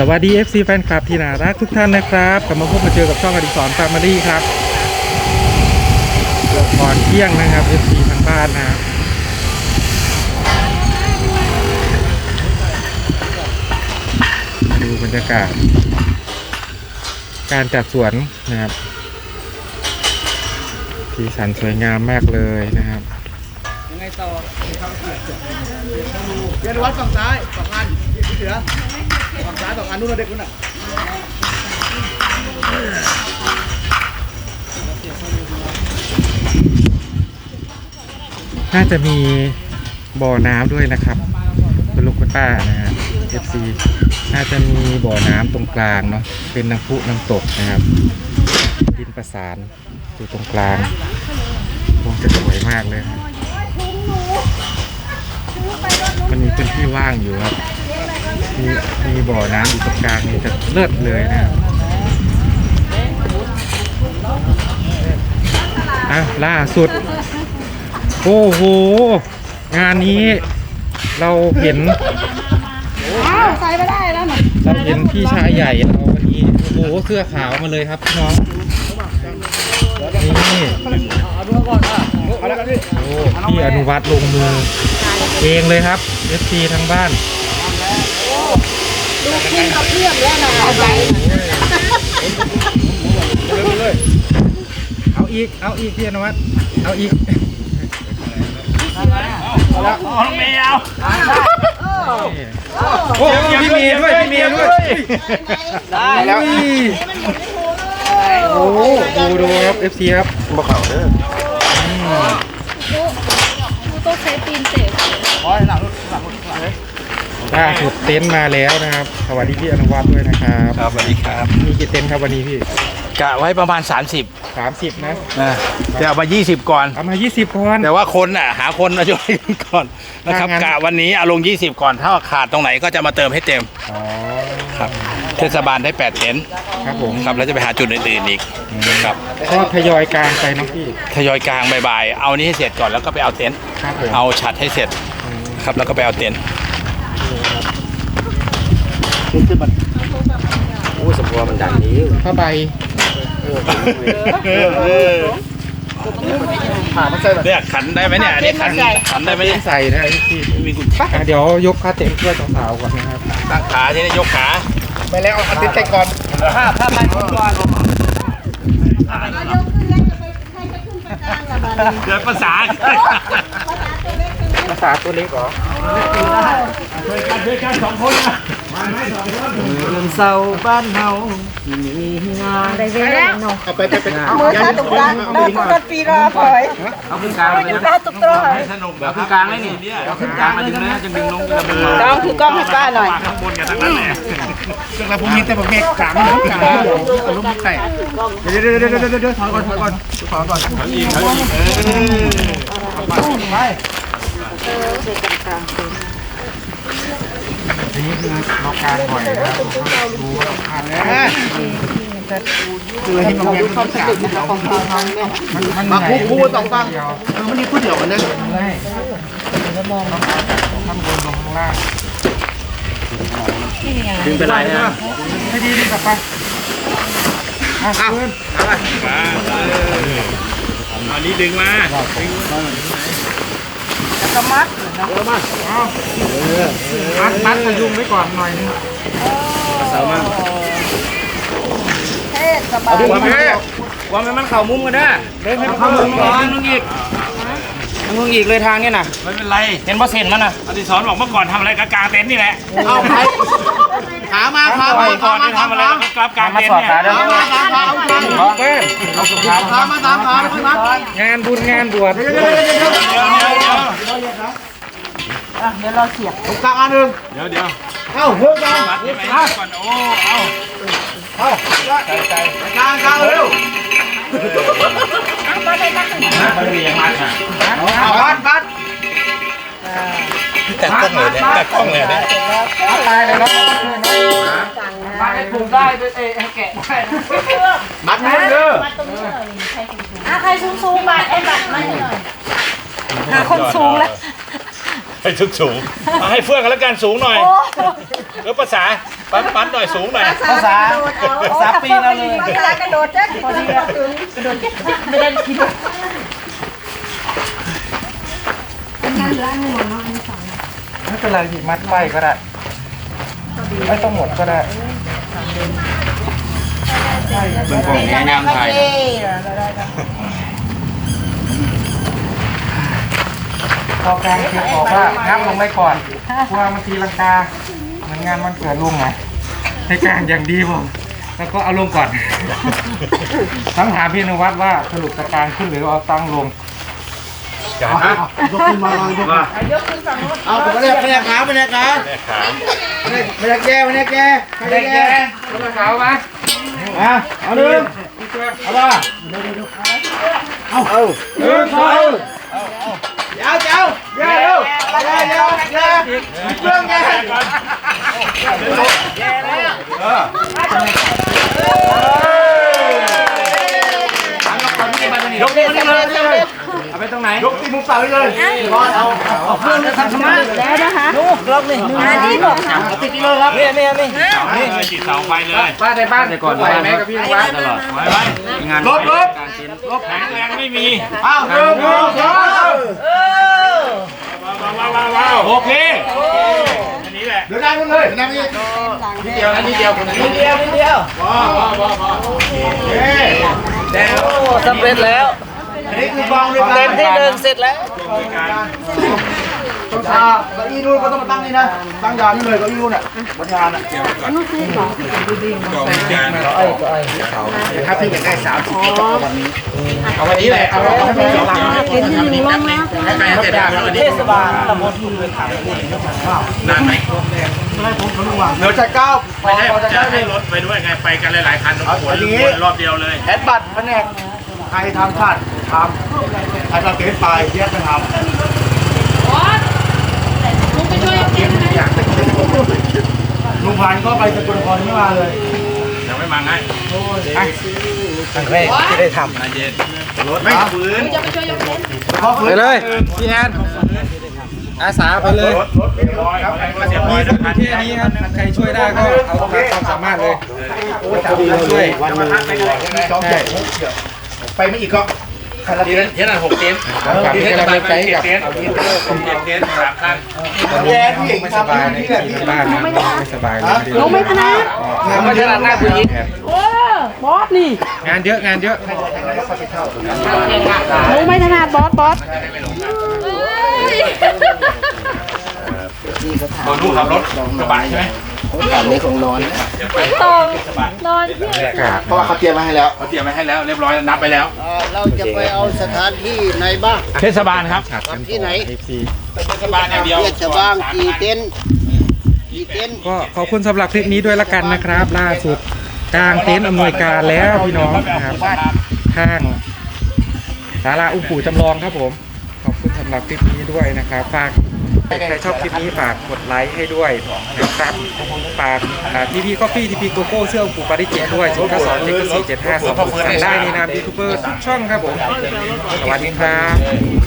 สวัสดี FC แฟนคลับที่น่ารักทุกท่านนะครับกลับมาพบมาเจอกับช่องอดิศรแฟมิลี่ครับก่อนเที่ยงนะครับ FC ทางบ้านนะดูบรรยากาศ การจัดสวนนะครับสีสันสวยงามมากเลยนะครับยังไงต่อเรียนวัดฝั่งซ้ายสองอันพี่เสือ ฝั่งซ้ายสองอันนู่นนะเด็กนู่นน่ะน่าจะมีบ่อน้ำด้วยนะครับคุณลูกคุณป้านะฮะ FC น่าจะมีบ่อน้ำตรงกลางเนาะเป็นน้ำพุน้ำตกนะครับ ดินประสานอยู่ตรงกลางคงจะสวยมากเลยครับมันมีพื้นที่ว่างอยู่ครับ มีมีบ่อน้ำอยู่ตรงกลางนี่จะเลิศเลยนะอะล่าสุด โอ้โห งานนี้เราเห็นอ้าวใส่ไม่ได้แล้วน่ะเราเห็นพี่ชายใหญ่เราวันนี้โอ้โหเสื้อขาวมาเลยครับพี่น้องนี่พี่โอ้พี่อนุวัตรลงมือเองเลยครับ FC ทางบ้าน ดูคุณกับเพื่อนแล้วนะเอาไปเลยเอาอีก เอาอีกพี่อนวัตเอาอีกเอาละนี่โอ้พี่เมย์ด้วยพี่เมย์ด้วยได้แล้วโอ้โหดูดูครับ FC ครับมาเข่าเด้ออืมดูโต๊ะใช้ตีนเตะคอหลังหลังหลังเลย ล่าสุดเต็นท์มาแล้วนะครับ สวัสดีพี่อนุวัฒน์ด้วยนะครับครับสวัสดีครับ มีกี่เต็นท์ครับวันนี้พี่กะไว้ประมาณ 30สามสิบนะนะจะเอามา 20 ก่อน เอามายี่สิบก่อน แต่ว่าคนอะหาคนมาช่วยกันก่อนนะครับถ้างั้น กะวันนี้เอาลง 20 ก่อน ถ้าขาดตรงไหนก็จะมาเติมให้เต็มอ๋อครับเทศบาลได้8เต็นท์ครับผมครับแล้วจะไปหาจุดอื่นๆอีกครับก็ทยอยกลางไปน้องพี่ทยอยกลางบ่ายๆเอานี้ให้เสร็จก่อนแล้วก็ไปเอาเต็นท์ครับผมเอาฉัดให้เสร็จอืมครับแล้วก็ไปเอาเต็นท์ ขึ้นมันผ้าใบผ่ามันใส่แบบเนี่ยขันได้ไหมเนี่ยอันนี้ขันขันได้ไหมเนี่ยใส่นะพี่มีกุญอะเดี๋ยวยกผ้าเต็นท์เพื่อสาวๆก่อนนะครับตั้งขาที่นี่ยกขาไปแล้วเอาติดใจก่อนผ้าผ้าไปก่อนเกิดภาษาภาษาตัวเล็กเหรอ เสาบ้านเฮามีงานได้เวลาเนาะเอาไปไปไปมือตาตุกตาตาตุกตาปีรอคอยเอาขึ้นกลางเลยตาตุกตรอยสนุกแบบขึ้นกลางเลยนี่เอาขึ้นกลางมาดึงนะจะดึงลงจะดึงน้องถือกล้องให้ป้าหน่อยข้างบนกันทั้งนั้นแหละแล้วผมมีแต่ผมเมฆกลางเลยกลางเอาลูกไก่เดี๋ยวเดี๋ยวเดี๋ยวเดี๋ยวเดี๋ยวถอยก่อนถอยก่อนถอยก่อนเขายิงเขายิงเออไป ทีนี้คือเรากางบ่อยนะครับผมก็ดูว่าเราพลาดแหมคือให้มันเวียนเข้าสติมันมันมันมาเหนื่คู่อยคู่สองฟังเดียวเออมันนี่คู่เดียวกันนะเลยแล้วมองต้องเอาจากข้างบนลงข้างล่างดึงไปไหนนะให้ดีดีกลับไปอะขึ้นมาอันนี้ดึงมา กระมัดมัดมัดพยุงไว้ก่อนหน่อยนึงเทศสบายว่ามันว่ามันเข่ามุมกันนะเดินให้เข้ามุมก่อนมึงอีกมึงอีกเลยทางนี้น่ะไม่เป็นไรเห็นว่าเซ็นมันน่ะอดิศรบอกเมื่อก่อนทำอะไรกับกลางเต็นท์นี่แหละเอาไปขามาขาปล่มาอยก่อนที่ทำอะไรกับกลางเต็นท์เนี่ยขามาขามาเอาขาขอเพิ่มขามาตามขาเลยนะงานบุญงานบวชเดี๋ยวเดี๋ยวเดี๋ยว เดี๋ยวเราเสียบตรงกลางอันหนึ่งเดี๋ยวเดี๋ยวเอ้าเพิ่มกันมัดใช่ไหมก่อนโอ้เอาเอาใจใจกลางกลางเร็วมันมีอย่างมัดอะเอาบัดบัดแต่กล้องเลยเนี่ยแต่กล้องเลยเนี่ยตายเลยครับมาให้ถูกได้ด้วยเตะให้แกะได้มัดมือเด้อ อะใครสูงสูงบัตรไอ้บัตรมาให้หน่อยหาคนสูงแล้ว ให้ทุกสูงให้เฟื่องกันแล้วกันสูงหน่อยโอ้แล้วภาษาปั้นปั้นหน่อยสูงหน่อย ภาษาภาษาปีนเราเลย เวลากระโดดจ้ะพอดีกระโดดไม่ได้กินไม่เป็นไรหยิบมัดไว้ก็ได้ ไม่ต้องหมดก็ได้เป็นของแง่งามไทยพ อกลางคือบอกว่างับลงไปก่อนเพราะว่ามันตีลังกาเหมือนงานวันเกิดลุงไงในการอย่างดีผมแล้วก็เอาลงก่อนต้องถามพี่นวัดว่าสรุปจะกลางขึ้นหรือเอาตั้งลงยกขึ้นมาลองยกมาเอาผมก็เรียกไม่ได้ขาไม่ได้ขาแม่ขาไม่ได้แกไม่ได้แกไม่ได้แกรถขาวมาอะเอาหนึ่งเอาป่ะเอาเอาหนึ่งสองยาว เจ้าเจ้าเจ้าเยอะเยอะเยอะเครื่องแก ยกนี่มานี่เลยเอาไปตรงไหน ย กที่มุมเปเลยรอเอาเอาเครื่องทำสมาร์ทแล้วนะคะลูกล็อกนี่อันนี้บอกติดเลยครับนี่นี่นี่นี่จิตเสาไฟเลยบ้านในบ้านก่อนไหวไหมกับพี่นวัดตลอดไว้ไว้งานลบลบลบแข็งแรงไม่มีเอาวหนึ่งสองสามว้าวว้าวว้าวโอเคอันนี้แหละเดี๋ยวนั่งเลยนั่งนี่นิดเดียวนะนิดเดียวนิดเดียวนิดเดียวพอพอพอพอเฮ้แล้วสำเร็จแล้ว นนี้คือกองด้วยกันเต็นท์ที่หนึ่งเสร็จแล้วต้องทาเก้าอี้นู่นก็ต้องมาตั้งนี่นะ ตั้งยาวนี่เลยเก้าอี้นู่นอะบนงานอะถ้าพี่อยากได้สามสิบวันนี้เอาวันนี้แหละเอาเอาไปสองหลังเป็นที่หนึ่งมากนะให้ไปเสร็จแล้ววันนี้เทศบาลตำบลนานไหมเดี๋ยวจะก้าวพอไม่ได้พอจะจะได้เลให้ยรถไปด้วยไงไปกันหลายๆคันต้องขนวนรอบเดียวเลยแอดบัตรแผนกใครทำชาติ ทำใครทำเกณฑ์ไปแยกกันทำลุงไปช่วยเก็บนะลุงพันธุ์ก็ไปสกลนครไม่มาเลยยังไม่มาไงครั้งแรกที่ได้ทนายเย็นรถไม่ฝืนจะไปช่วยยกเล่นเพราะำฝืไปนเลยพี่แอนอาสาไปเลยรถรถเรียบร้อยครับก็เสียบมีร้อยสนะมุดที่อันนี้ครับใครช่วยได้ก็เอาตามความสามารถเลยช่วยวันหนึ่งสองเจ็ดไปไม่อีกก็ ทีนั้นทีนั้นหกเต็นท์ฝากทีเป็นนั้นกำลังใจเจ็กับดเต็นท์เจ็ดเต็นท์สามคันแย่พี่ไม่สบายในที่บ้านนะไม่สบายเลยลุงไม่ถนัดงานไม่ถนัดหน้าผู้หญิงโอ้บอสนี่งานเยอะงานเยอะลุงไม่ถนัดบอสบอสคนลูกขับรถกระบะใช่ไหม ตรงนอนที่เพราะว่าเขาเตรียมมาให้แล้วเขาเตรียมไว้ให้แล้วเรียบร้อยนับไปแล้วเราจะไปเอาสถานที่ไหนบ้าง เทศบาลครับที่ไหน FC เทศบาลอย่างเดียวเทศบาลกี่เต็นท์กี่เต็นท์ก็ขอบคุณสำหรับคลิปนี้ด้วยละกันนะครับ ล่าสุดกลางเต็นท์อำนวยการแล้วพี่น้องนะครับข้างศาลาอุ้มปู่จำลองครับผม ขอบคุณสำหรับคลิปนี้ด้วยนะครับฝาก ใครชอบคลิปนี้ฝากกดไลค์ให้ด้วยนะครับฝากทีพีกาแฟทีพีโกโก้เสื้ออุ้มปู่ปาริจิตด้วยศูนย์เก้าสองเจ็ดสี่เจ็ดห้าสองสั่งได้ในนามยูทูบเบอร์ทุกช่องครับผม สวัสดีครับ